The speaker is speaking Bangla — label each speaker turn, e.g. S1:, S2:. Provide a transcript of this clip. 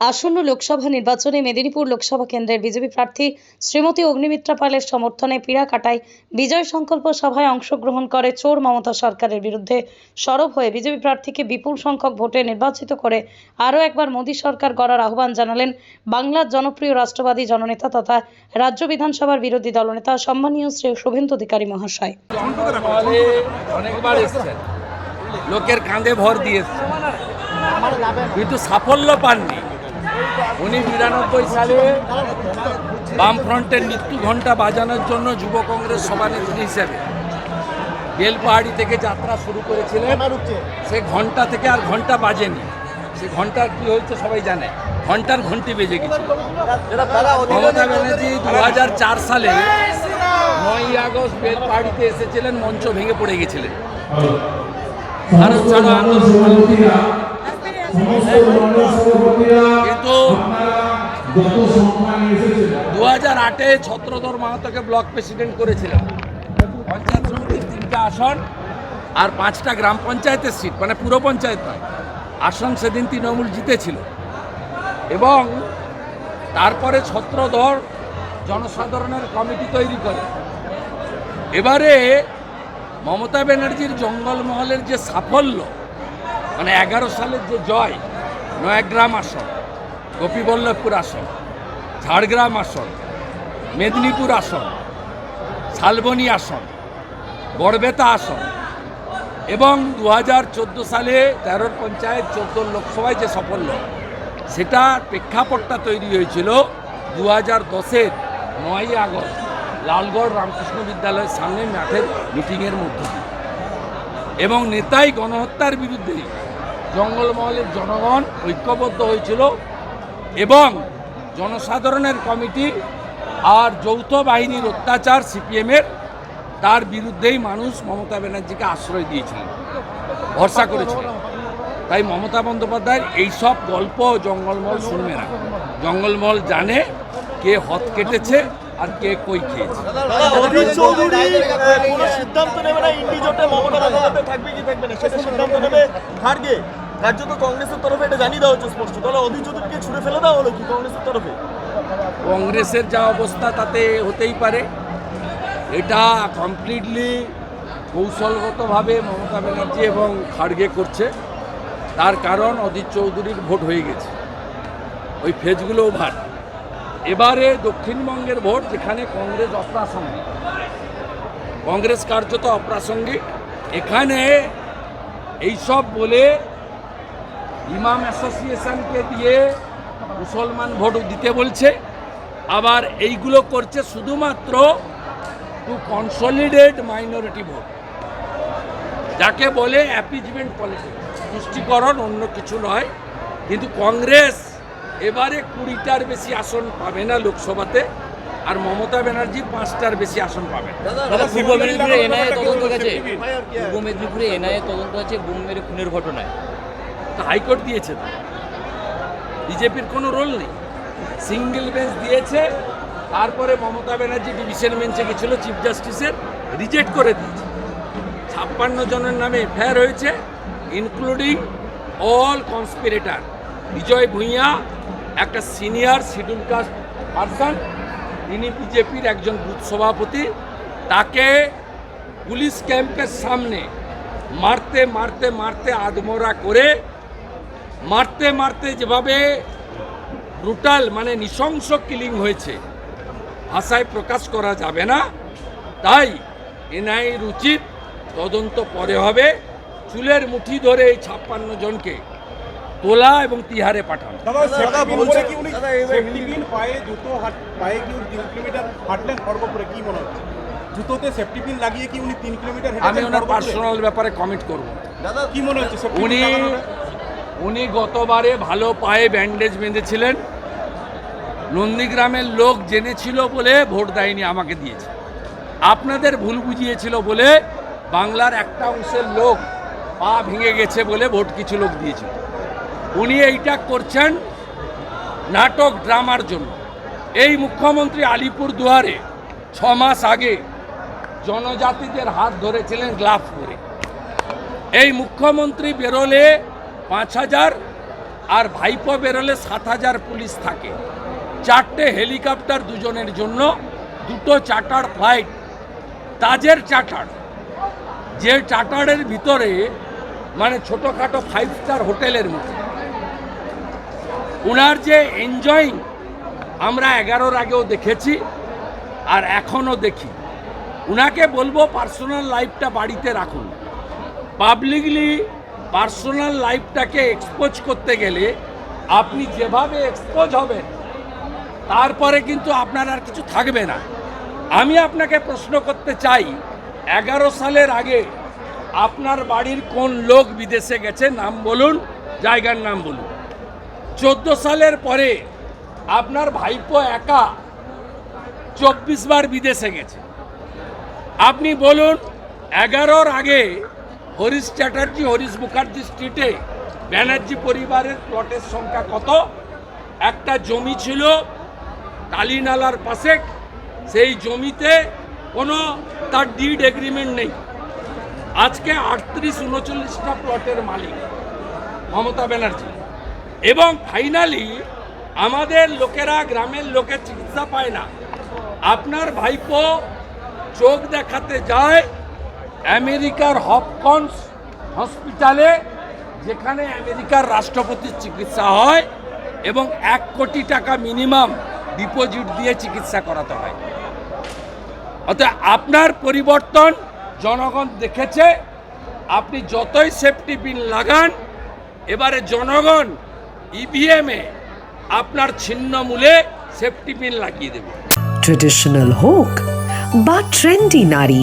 S1: আসন্ন লোকসভা নির্বাচনে মেদিনীপুর লোকসভা কেন্দ্রের বিজেপি প্রার্থী শ্রীমতী অগ্নিমিত্রা পালের সমর্থনে পিড়াকাটায় বিজয় সংকল্প সভায় অংশগ্রহণ করে চোর মমতা সরকারের বিরুদ্ধে সরব হয়ে বিজেপি প্রার্থীকে বিপুল সংখ্যক ভোটে নির্বাচিত করে আরও একবার মোদী সরকার গড়ার আহ্বান জানালেন বাংলার জনপ্রিয় রাষ্ট্রবাদী জননেতা তথা রাজ্য বিধানসভার বিরোধী দলনেতা সম্মানীয় শ্রী শুভেন্দু অধিকারী মহাশয়।
S2: লোকের কাঁধে ভর দিয়ে এসছেন। কিন্তু সাফল্য পাননি। উনি বিরানব্বই সালে বামফ্রন্টের মৃত্যু ঘণ্টা বাজানোর জন্য যুব কংগ্রেস সভানেত্রী হিসেবে বেলপাহাড়ি থেকে যাত্রা শুরু করেছিলেন। সে ঘণ্টা থেকে আর ঘণ্টা বাজেনি। সে ঘণ্টার কি হয়েছে সবাই জানে। ঘণ্টার ঘন্টি বেজে গেছিল। মমতা ব্যানার্জি দু সালে নয়ই আগস্ট বেলপাহাড়িতে এসেছিলেন মঞ্চ ভেঙে পড়ে গেছিলেন। ভারত ছাড়ো আন্দোলন দু হাজার আটে ছত্রধর মাহাতোকে ব্লক প্রেসিডেন্ট করেছিলেন পঞ্চায়েত সমিতির তিনটা আসন আর পাঁচটা গ্রাম পঞ্চায়েতের সিট মানে পুরো পঞ্চায়েত নয়। আসন সেদিন তৃণমূল জিতেছিল। এবং তারপরে ছত্রধর জনসাধারণের কমিটি তৈরি করে। এবারে মমতা ব্যানার্জির জঙ্গলমহলের যে সাফল্য মানে এগারো সালের যে জয়, নয়াগ্রাম আসন গোপীবল্লভপুর আসন, ঝাড়গ্রাম আসন, মেদিনীপুর আসন, শালবনী আসন, বড়বেতা আসন এবং দু হাজার চোদ্দ সালে তেরোর পঞ্চায়েত চোদ্দ লোকসভায় যে সাফল্য সেটার প্রেক্ষাপটটা তৈরি হয়েছিল দু হাজার দশের নয়ই আগস্ট লালগড় রামকৃষ্ণ বিদ্যালয়ের সামনে মাঠের মিটিংয়ের মধ্যে দিয়ে। এবং নেতাই গণহত্যার বিরুদ্ধে জঙ্গলমহলের জনগণ ঐক্যবদ্ধ হয়েছিল এবং জনসাধারণের কমিটি আর যৌথ বাহিনীর অত্যাচার সিপিএমের, তার বিরুদ্ধেই মানুষ মমতা ব্যানার্জিকে আশ্রয় দিয়েছিলেন ভরসা করেছিলেন তাই মমতা বন্দ্যোপাধ্যায়ের এইসব গল্প জঙ্গলমহল শুনবে না। জঙ্গলমহল জানে কে হত কেটেছে আর কে কই খেয়েছে।
S3: সিদ্ধান্ত নেবে না মমতা থাকবে কি থাকবে না সিদ্ধান্ত নেবে কার্যত কংগ্রেসের তরফে এটা জানিয়ে দেওয়া হচ্ছে স্পষ্ট। তাহলে অধীর চৌধুরীকে ছুড়ে ফেলে দেওয়া হলো কি কংগ্রেসের তরফে?
S2: কংগ্রেসের যা অবস্থা তাতে হতেই পারে। এটা কমপ্লিটলি কৌশলগতভাবে মমতা ব্যানার্জি এবং খাড়গে করছে। তার কারণ অজিত চৌধুরীর ভোট হয়ে গেছে। ওই ফেজগুলো ওভার। এবারে দক্ষিণবঙ্গের ভোট, যেখানে কংগ্রেস অপ্রাসঙ্গিক। কংগ্রেস কার্যত অপ্রাসঙ্গিক। এখানে এইসব বলে ইমাম অ্যাসোসিয়েশনকে দিয়ে মুসলমান ভোট দিতে বলছে। আবার এইগুলো করছে শুধুমাত্র টু কনসলিডেট মাইনরিটি ভোট যাকে বলে অ্যাপিজমেন্ট পলিটিক্স তুষ্টিকরণ অন্য কিছু নয় কিন্তু কংগ্রেস এবারে কুড়িটার বেশি আসন পাবে না লোকসভাতে আর মমতা ব্যানার্জি পাঁচটার বেশি আসন পাবে
S4: পূর্ব মেদিনীপুরে এনআইএ তদন্ত গেছে পূর্ব মেদিনীপুরে এনআইএ তদন্ত আছে বোম মেরে খুনের ঘটনায়।
S2: তা হাইকোর্ট দিয়েছে বিজেপির কোনো রোল নেই। সিঙ্গেল বেঞ্চ দিয়েছে, তারপরে মমতা ব্যানার্জি ডিভিশন বেঞ্চে গেছিল, চিফ জাস্টিসের, রিজেক্ট করে দিয়েছে। ছাপ্পান্ন জনের নামে এফআইআর হয়েছে including all conspirator Bijoy Bhuiyan, একটা সিনিয়র শিডিউল কাস্ট পারসন তিনি বিজেপির একজন বুথ সভাপতি। তাকে পুলিশ ক্যাম্পের সামনে মারতে মারতে মারতে আদমরা করে মারতে মারতে যেভাবে ব্রুটাল মানে নৃশংস কিলিং হয়েছে ভাষায় প্রকাশ করা যাবে না। তাই এনআইএর উচিত তদন্ত পরে হবে। চুলের মুঠি ধরে এই ছাপ্পান্ন জনকে তোলা এবং তিহারে পাঠানো।
S5: দাদা
S3: দাদা বলছে-
S5: বলছে কি উনি
S3: দাদা, এবার-
S5: সেফটি পিন পায়ে জুতো হাট পায়ে কি তিন কিলোমিটার হাঁটলেন খড়গপুরে কি মনে হচ্ছে? জুতোতে সেফটি পিন লাগিয়ে কি উনি তিন কিলোমিটার
S2: আমি ওনার পার্সোনাল ব্যাপারে কমেন্ট করব।
S3: দাদা
S5: কি মনে হচ্ছে
S2: উনি উনি গতবারে ভালো পায়ে ব্যান্ডেজ বেঁধেছিলেন। নন্দীগ্রামের লোক জেনেছিল বলে ভোট দেয়নি, আমাকে দিয়েছে। আপনাদের ভুল বুঝিয়েছিল বলে বাংলার একটা অংশের লোক পা ভেঙে গেছে বলে ভোট কিছু লোক দিয়েছিল। উনি এইটা করছেন নাটক, ড্রামার জন্য। এই মুখ্যমন্ত্রী আলিপুর দুয়ারে ছ মাস আগে জনজাতিদের হাত ধরেছিলেন গ্লাভ করে এই মুখ্যমন্ত্রী বেরোলে পাঁচ হাজার আর ভাইপো বেরোলে সাত হাজার পুলিশ থাকে। চারটে হেলিকপ্টার দুজনের জন্য, দুটো চার্টার ফ্লাইট। তাজের চার্টার যে চার্টারের ভিতরে মানে ছোটোখাটো ফাইভ স্টার হোটেলের মতো। ওনার যে এনজয়িং আমরা এগারোর আগেও দেখেছি, আর এখনও দেখি। উনাকে বলব পার্সোনাল লাইফটা বাড়িতে রাখুন। পাবলিকলি পার্সোনাল লাইফটাকে এক্সপোজ করতে গেলে আপনি যেভাবে এক্সপোজ হবেন, তারপরে কিন্তু আপনার আর কিছু থাকবে না। আমি আপনাকে প্রশ্ন করতে চাই, এগারো সালের আগে আপনার বাড়ির কোন লোক বিদেশে গেছে? নাম বলুন, জায়গার নাম বলুন। চোদ্দ সালের পরে আপনার ভাইপো একা চব্বিশ বার বিদেশে গেছে। আপনি বলুন, এগারোর আগে হরিশ চ্যাটার্জি, হরিশ মুখার্জি স্ট্রিটে ব্যানার্জি পরিবারের প্লটের সংখ্যা কত? একটা জমি ছিল কালীনালার পাশে, সেই জমিতে কোনো তার ডিড এগ্রিমেন্ট নেই। আজকে আটত্রিশ উনচল্লিশটা প্লটের মালিক মমতা ব্যানার্জি। এবং ফাইনালি আমাদের লোকেরা, গ্রামের লোকের চিকিৎসা পায় না। আপনার ভাইপো চোখ দেখাতে যায় আমেরিকার হপকন্স হসপিটালে, যেখানে আমেরিকার রাষ্ট্রপতির চিকিৎসা হয় এবং এক কোটি টাকা মিনিমাম ডিপোজিট দিয়ে চিকিৎসা করাতে হয়। অতএব আপনার পরিবর্তন জনগণ দেখেছে, আপনি যতই সেফটি পিন লাগান, এবারে জনগণ ইভিএমে আপনার ছিন্ন মূলে সেফটি পিন লাগিয়ে দেবে।
S6: ট্রেডিশনাল হোক বা ট্রেন্ডি নারী